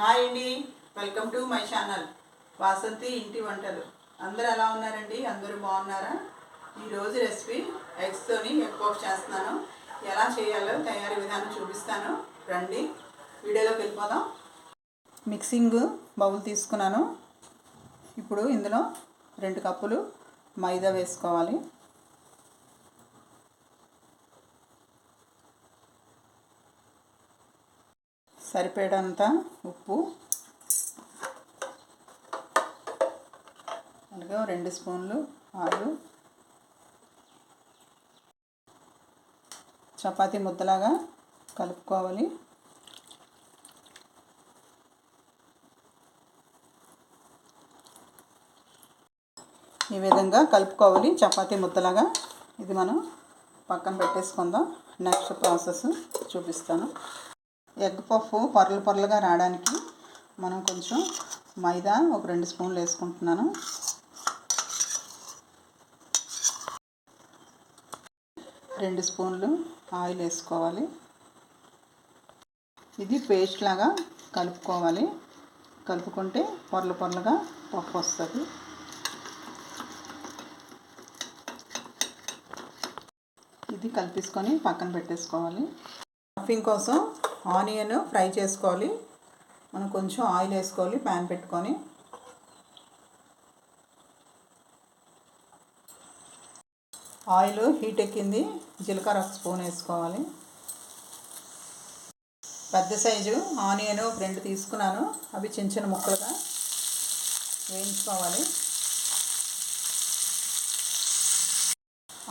Hi అండి. Welcome to my channel. Vasanthi ఇంటి వంటలు. అందరూ ఎలా ఉన్నారండి? అందరూ బాగున్నారా? ఈరోజు రెసిపీ ఎగ్స్తోని ఎగ్ పఫ్ చేస్తున్నాను. ఎలా చేయాలో తయారీ విధానం చూపిస్తాను. రండి వీడియోలోకి వెళ్ళిపోదాం. మిక్సింగ్ బౌల్ తీసుకున్నాను. ఇప్పుడు ఇందులో రెండు కప్పులు మైదా వేసుకోవాలి. సరిపడంత ఉప్పు? అలాగే రెండు స్పూన్లు ఆలు. చపాతీ ముద్దలాగా కలుపుకోవాలి. ఈ విధంగా కలుపుకోవాలి చపాతీ ముద్దలాగా. ఇది మనం పక్కన పెట్టేసుకుందాం. నెక్స్ట్ ప్రాసెస్ చూపిస్తాను. ఎగ్ పఫ్ పొరలు పొరలుగా రావడానికి మనం కొంచెం మైదా ఒక రెండు స్పూన్లు వేసుకుంటున్నాను. రెండు స్పూన్లు ఆయిల్ వేసుకోవాలి. ఇది పేస్ట్ లాగా కలుపుకోవాలి. కలుపుకుంటే పొరలు పొరలుగా పప్పు వస్తుంది. ఇది కలిపేసుకొని పక్కన పెట్టేసుకోవాలి. స్టఫింగ్ కోసం ఆనియన్ ఫ్రై చేసుకోవాలి. మనం కొంచెం ఆయిల్ వేసుకోవాలి ప్యాన్ పెట్టుకొని. ఆయిల్ హీట్ ఎక్కింది జీలకర్ర ఒక స్పూన్ వేసుకోవాలి. పెద్ద సైజు ఆనియన్ రెండు తీసుకున్నాను అవి చిన్న చిన్న ముక్కలుగా వేయించుకోవాలి.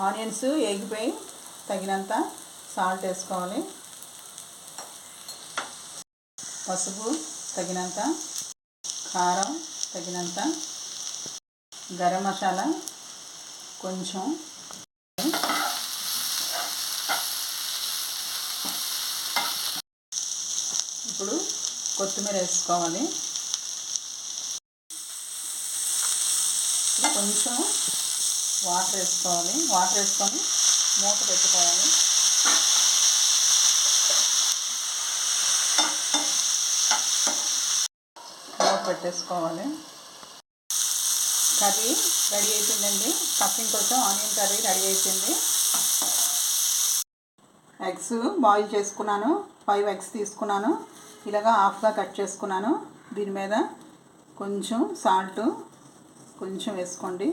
ఆనియన్స్ ఎగిపోయి తగినంత సాల్ట్ వేసుకోవాలి. పసుపు తగినంత కారం తగినంత గరం మసాలా కొంచెం ఇప్పుడు కొత్తిమీర వేసుకోవాలి. కొంచెం వాటర్ వేసుకోవాలి. వాటర్ వేసుకొని మూత పెట్టుకోవాలి మూత పెట్టేసుకోవాలి. కర్రీ రెడీ అయిపోయిందండి. స్టఫింగ్ కోసం ఆనియన్ కర్రీ రెడీ అయిపోయింది. ఎగ్స్ బాయిల్ చేసుకున్నాను. ఫైవ్ ఎగ్స్ తీసుకున్నాను. ఇలాగా హాఫ్గా కట్ చేసుకున్నాను. దీని మీద కొంచెం సాల్ట్ కొంచెం వేసుకోండి.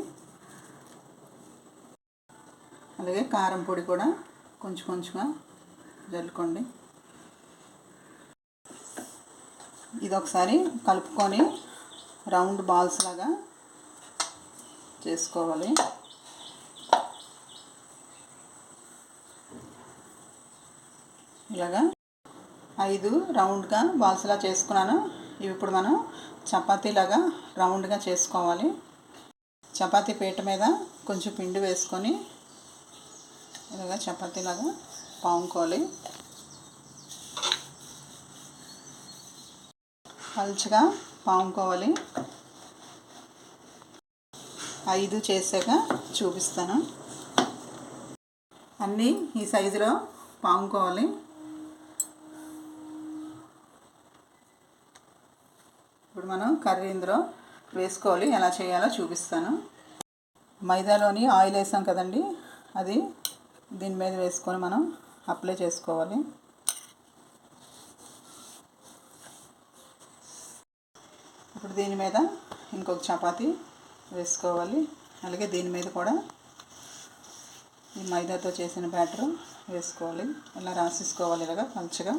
అలాగే కారం పొడి కూడా కొంచెం కొంచెంగా జల్లుకోండి. ఇది ఒకసారి కలుపుకొని రౌండ్ బాల్స్ లాగా చేసుకోవాలి. ఇలాగా ఐదు రౌండ్గా బాల్స్లా చేసుకున్నాను. ఇవి ఇప్పుడు మనం చపాతీలాగా రౌండ్గా చేసుకోవాలి. చపాతీ పీట మీద కొంచెం పిండి వేసుకొని ఇలాగా చపాతీలాగా పాముకోవాలి. పల్చగా పాముకోవాలి. ఐదు చేశాక చూపిస్తాను. అన్నీ ఈ సైజులో పాముకోవాలి. ఇప్పుడు మనం కర్రీ ఇందులో వేసుకోవాలి. ఎలా చేయాలో చూపిస్తాను. మైదాలోని ఆయిల్ వేసాం కదండి అది దీని మీద వేసుకొని మనం అప్లై చేసుకోవాలి. ఇప్పుడు దీని మీద ఇంకొక చపాతి వేసుకోవాలి. అలాగే దీని మీద కూడా ఈ మైదాతో చేసిన బ్యాటర్ వేసుకోవాలి. ఇలా రాసేసుకోవాలి ఇలాగా పలుచగా.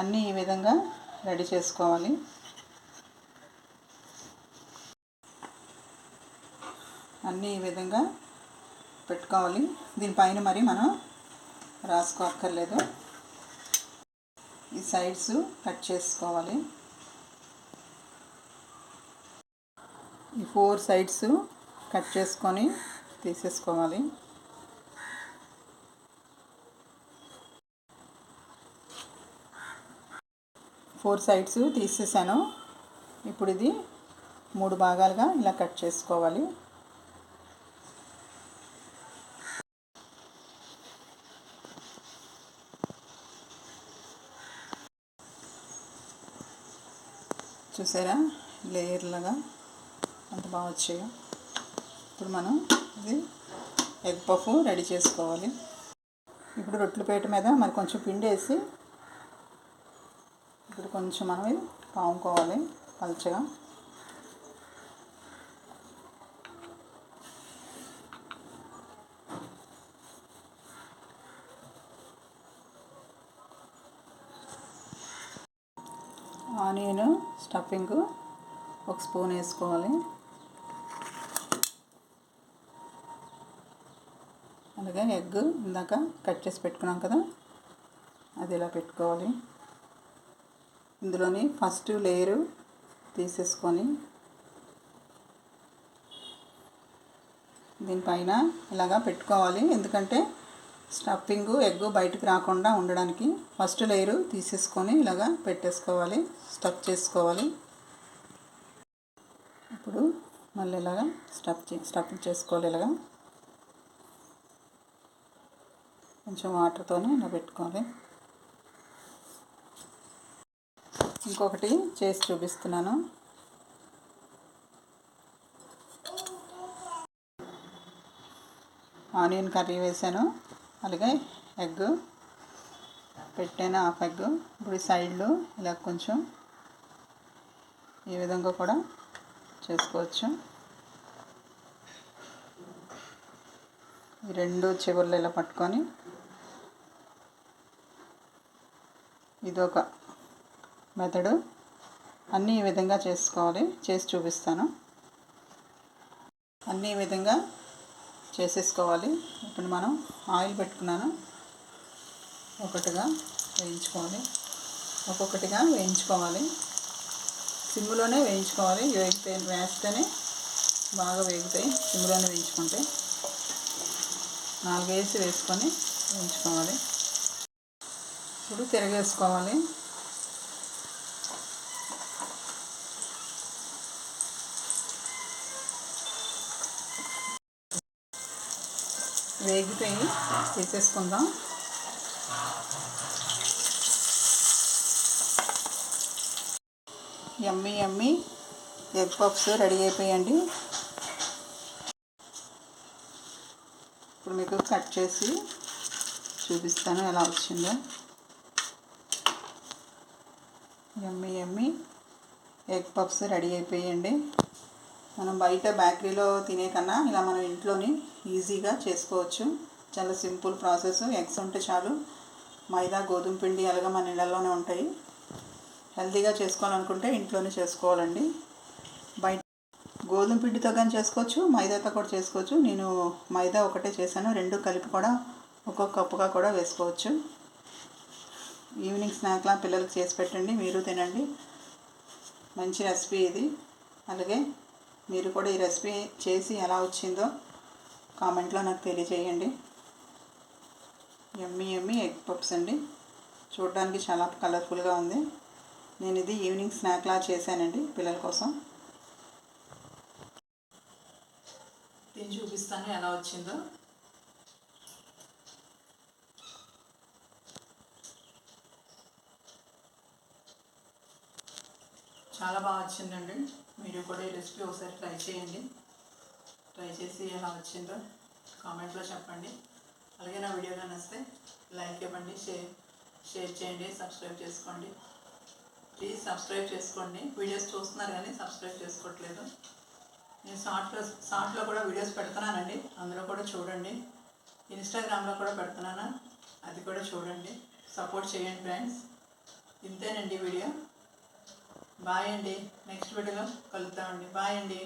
అన్నీ ఈ విధంగా రెడీ చేసుకోవాలి. అన్నీ ఈ విధంగా పెట్టుకోవాలి. దీనిపైన మరి మనం రాసుకోక్కర్లేదు. ఈ సైడ్స్ కట్ చేసుకోవాలి. ఈ ఫోర్ సైడ్స్ కట్ చేసుకొని తీసేసుకోవాలి. ఫోర్ సైడ్స్ తీసేసాను. ఇప్పుడు ఇది మూడు భాగాలుగా ఇలా కట్ చేసుకోవాలి. చూసారా? లేయర్లుగా అంత బాగా వచ్చాయో. ఇప్పుడు మనం ఇది ఎగ్ పఫ్ రెడీ చేసుకోవాలి. ఇప్పుడు రొట్టెల పేట మీద మరి కొంచెం పిండి వేసి ఇప్పుడు కొంచెం మనం ఇది పాముకోవాలి పల్చగా ఆనియన్ స్టఫింగ్ ఒక స్పూన్ వేసుకోవాలి. అలాగే ఎగ్ ఇందాక కట్ చేసి పెట్టుకున్నాం కదా అది ఇలా పెట్టుకోవాలి. ఇందులోని ఫస్ట్ లేయరు తీసేసుకొని దీనిపైన ఇలాగా పెట్టుకోవాలి. ఎందుకంటే స్టఫింగ్ ఎగ్ బయటకు రాకుండా ఉండడానికి. ఫస్ట్ లేయరు తీసేసుకొని ఇలాగా పెట్టేసుకోవాలి. స్టఫ్ చేసుకోవాలి. ఇప్పుడు మళ్ళీ ఇలాగా స్టఫ్ చే స్టఫ్ చేసుకోవాలి ఇలాగా. కొంచెం వాటర్తోనే ఇలా పెట్టుకోవాలి. ఇంకొకటి చేసి చూపిస్తున్నాను. ఆనియన్ కర్రీ వేసాను అలాగే ఎగ్ పెట్టాను హాఫ్ ఎగ్ ఇప్పుడు ఈ సైడ్లో ఇలా కొంచెం ఈ విధంగా కూడా చేసుకోవచ్చు. ఈ రెండు చివర్లు ఇలా పట్టుకొని ఇదొక మెథడు. అన్నీ ఈ విధంగా చేసుకోవాలి. చేసి చూపిస్తాను. అన్నీ ఈ విధంగా చేసేసుకోవాలి. ఇప్పుడు మనం ఆయిల్ పెట్టుకున్నాను. ఒకటిగా వేయించుకోవాలి. ఒక్కొక్కటిగా వేయించుకోవాలి. సిమ్లోనే వేయించుకోవాలి. వేగితే వేస్తేనే బాగా వేగుతాయి. సిమ్లోనే వేయించుకుంటే నాలుగేసి వేసుకొని వేయించుకోవాలి. ఇప్పుడు తిరగేసుకోవాలి. వేగిపోయి తీసేసుకుందాం. Yummy yummy egg puffs ready అయిపోయండి. ఇప్పుడు మీకు కట్ చేసి చూపిస్తాను ఎలా వచ్చిందో. Yummy yummy egg puffs ready అయిపోయండి. మనం బయట బేకరీలో తినే కన్నా ఇలా మనం ఇంట్లోని ఈజీగా చేసుకోవచ్చు. చాలా సింపుల్ ప్రాసెస్. ఎగ్స్ ఉంటే చాలు. మైదా గోధుమ పిండి అలాగే మన ఇళ్ళలోనే ఉంటాయి. హెల్తీగా చేసుకోవాలనుకుంటే ఇంట్లోనే చేసుకోవాలండి. బయట గోధుమ పిండితో కానీ చేసుకోవచ్చు మైదాతో కూడా చేసుకోవచ్చు. నేను మైదా ఒకటే చేశాను. రెండు కలిపి కూడా ఒక్కొక్క కప్పుగా కూడా వేసుకోవచ్చు. ఈవినింగ్ స్నాక్లా పిల్లలకు చేసి పెట్టండి. మీరు తినండి. మంచి రెసిపీ ఇది. అలాగే మీరు కూడా ఈ రెసిపీ చేసి ఎలా వచ్చిందో కామెంట్లో నాకు తెలియజేయండి. ఎమ్మి ఎమ్మి ఎగ్ పప్స్ అండి. చూడడానికి చాలా కలర్ఫుల్గా ఉంది. నేను ఇది ఈవినింగ్ స్నాక్లా చేశానండి పిల్లల కోసం. తిని చూపిస్తాను ఎలా వచ్చిందో. చాలా బాగా వచ్చిందండి. మీరు కూడా ఈ రెసిపీ ఒకసారి ట్రై చేయండి. ట్రై చేసి ఎలా వచ్చిందో కామెంట్లో చెప్పండి. అలాగే నా వీడియో నచ్చితే లైక్ ఇవ్వండి షేర్ షేర్ చేయండి సబ్స్క్రైబ్ చేసుకోండి. ప్లీజ్ సబ్స్క్రైబ్ చేసుకోండి. వీడియోస్ చూస్తున్నారు కానీ సబ్స్క్రైబ్ చేసుకోవట్లేదు. నేను షార్ట్లో షార్ట్లో కూడా వీడియోస్ పెడుతున్నానండి. అందులో కూడా చూడండి. ఇన్స్టాగ్రామ్లో కూడా పెడుతున్నాను. అది కూడా చూడండి. సపోర్ట్ చేయండి ఫ్రెండ్స్ ఇంతేనండి వీడియో బాయ్ అండి. నెక్స్ట్ వీడియోలో కలుద్దామండి. బాయ్ అండి.